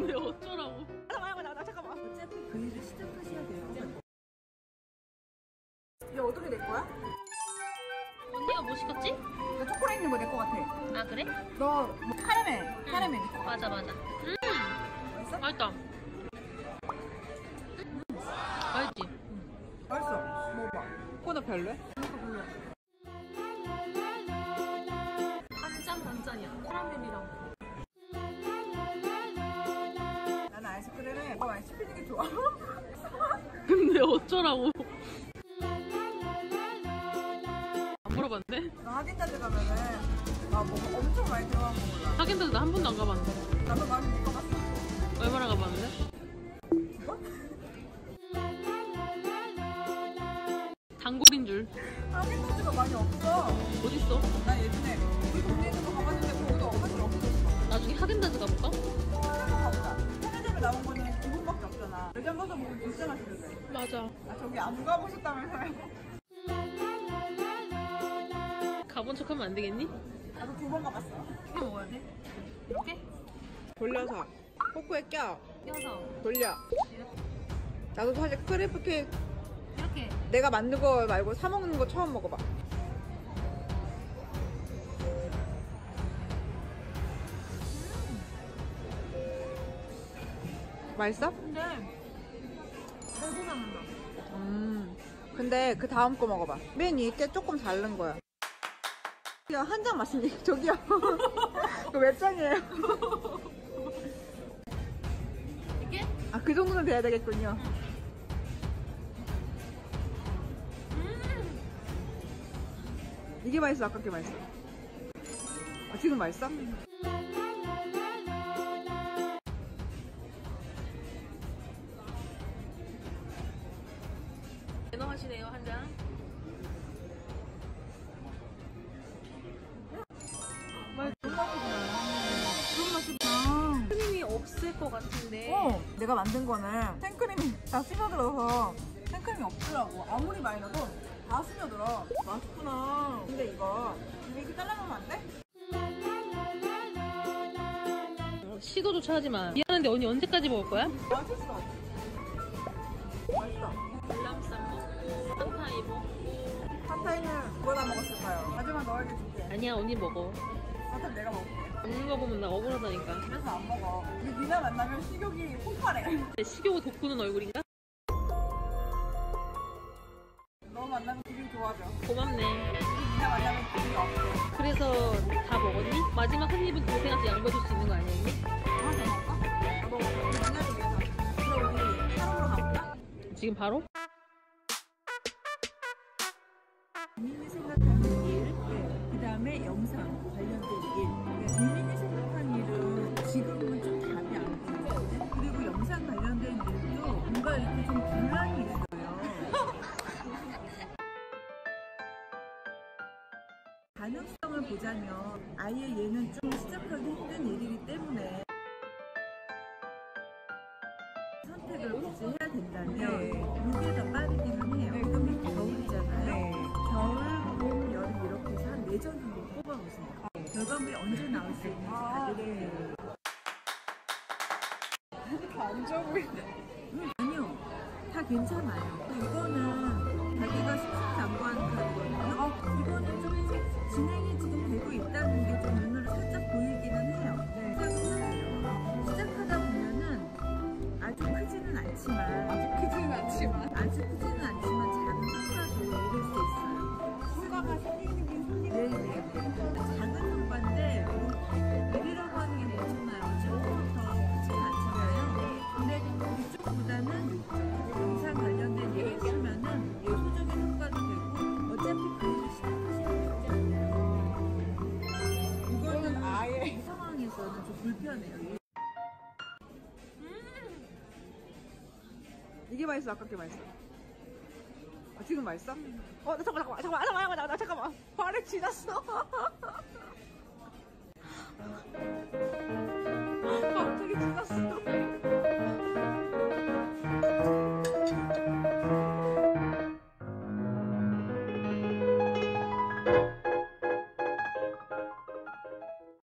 근데 어쩌라고. 잠깐만, 나, 나, 잠깐만. 어차피 그 일을 시작하셔야 돼요. 이게 어떻게 될 거야? 언니가 뭐 시켰지? 나 초콜릿 있는 거내거 같아. 아 그래? 너 뭐, 카라멜, 카라멜 있고. 맞아 맞아. 음 맛있어? 맛있다. 음. 맛있지? 맛있어. 먹어봐. 코너 별로야? 근데 어쩌라고. 안 물어봤네? 나 하긴다즈 가면은 나 뭐 엄청 많이 들어간 거 몰라. 하긴다즈 나한 번도 안 가봤는데. 나도 많이 못 가봤어. 얼마나 가봤는데? 단골인 줄. 하긴다즈가 많이 없어. 어딨어? 나 예전에 맞아. 아 저기 안 가보셨다면서요? 가본 척하면 안 되겠니? 나도 두 번 가봤어. 이거 먹어야 돼? 이렇게? 돌려서 포크에 껴. 껴서 돌려. 나도 사실 크레프 케이크 이렇게. 내가 만든 거 말고 사 먹는 거 처음 먹어봐. 맛있어? 근데 근데 그 다음 거 먹어봐. 맨 위에 게 조금 다른 거야. 한장 맞습니까? 저기요. 그거 몇 장이에요? 이게? 아, 그 정도는 돼야 되겠군요. 음. 이게 맛있어, 아까 게 맛있어. 아, 지금 맛있어? 매너 하시네요 한 잔. 그런 맛이구나. 크림이 없을 것 같은데. 어, 내가 만든 거는 생크림이 다 스며들어서 생크림이 없더라고. 아무리 많이 넣어도 다 스며들어. 맛있구나. 근데 이거 이렇게 잘라놓으면 안 돼? 시도조차 하지 마. 미안한데 언니 언제까지 먹을 거야? 맛있어. 파타이는 누가 다 먹었을까요? 하지만 너에게 줄게. 아니야 언니 먹어. 파타이 내가 먹을게. 거 보면 나 억울하다니까. 그래서 안 먹어. 우리 니나 만나면 식욕이 폭발해. 근데 식욕을 돋구는 얼굴인가? 너 만나면 기분 좋아져. 고맙네. 니나 만나면 기분이 없어. 그래서 다 먹었니? 마지막 한 입은 동생한테 양보해줄 수 있는 거 아니었니? 하나 더 먹을까? 나 먹어. 우리 니나를 위해서. 그럼 우리 사랑으로 가볼까? 지금 바로? 본인이 생각하는 일, 그 다음에 영상 관련된 일. 그러니까 본인이 생각한 일은 지금은 좀 답이 안 보이거든요. 그리고 영상 관련된 일도 뭔가 이렇게 좀 분란이 있어요. 가능성을 보자면 아예 얘는 좀 시작하기 힘든 일이기 때문에 선택을 굳이 해야 된다면 언제 나올 수 있는지 확인해요. 안 좋아. 음, 아니요. 다 괜찮아요. 이거는 자기가 승승장구하는 카드거든요. 이거는 좀 진행이 지금 되고 있다는 게 좀 눈으로 살짝 보이기는 해요. 시작은 시작하다 보면은 아주 크지는 않지만 아주 크지는 않지만 아주 크지는 않지만 작은 성과도 이룰 수 있어요. 성과가 생기는 게 생기는 네 네 이게 맛있어, 아까 게 맛있어. 아, 지금 맛있어? 어, 나 잠깐만, 잠깐만, 잠깐만, 잠깐만, 잠깐만. 발에 지났어.